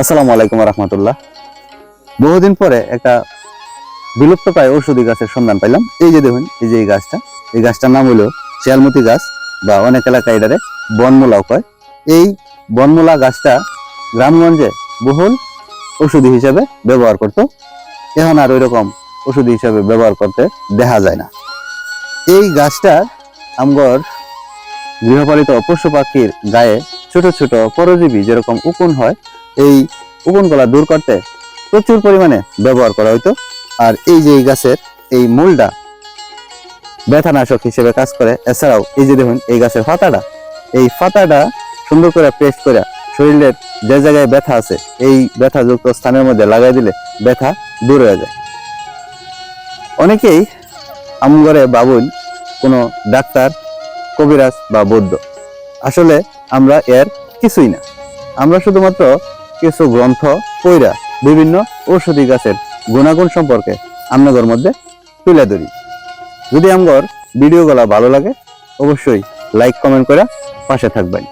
আসসালামু আলাইকুম রহমতুল্লাহ। বহুদিন পরে একটা বিলুপ্ত প্রায় ঔষধি গাছের সন্ধান পাইলাম। এই যে দেখুন, এই যে এই গাছটা, এই গাছটার নাম হলো শিয়ালমতি গাছ বা অনেক এলাকায় এটারে বনমূলাও কয়। এই বনমূলা গাছটা গ্রামগঞ্জে বহুল ওষুধি হিসেবে ব্যবহার করত। এখন আর ওইরকম ওষুধি হিসেবে ব্যবহার করতে দেখা যায় না। এই গাছটা আমগর গৃহপালিত পশু পাখির গায়ে ছোট ছোট পরজীবী যেরকম উকুন হয় এই উকুনগুলা দূর করতে প্রচুর পরিমাণে ব্যবহার করা হইতো। আর এই যে এই গাছের এই মূলটা ব্যথানাশক হিসেবে কাজ করে, এছাড়াও এই যে দেখুন, এই গাছের পাতাটা, এই পাতাটা সুন্দর করে পেস্ট করে শরীরের যে জায়গায় ব্যথা আছে, এই ব্যথাযুক্ত স্থানের মধ্যে লাগাই দিলে ব্যথা দূর হয়ে যায়। অনেকেই আমগরে বাবুন কোনো ডাক্তার, কবিরাজ বা বৌদ্ধ। আসলে আমরা এর কিছুই না। আমরা শুধুমাত্র কিছু গ্রন্থ কইরা বিভিন্ন ঔষধি গাছের গুণাগুণ সম্পর্কে আপনাদের মধ্যে তুলে ধরি। যদি আমগর ভিডিওগুলো ভালো লাগে, অবশ্যই লাইক কমেন্ট করে পাশে থাকবেন।